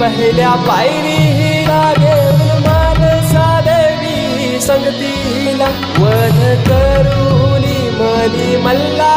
पहिल्या पायरी पायरीला घेऊन मान साधवी संगतीला वध करुनी मनी मल्ला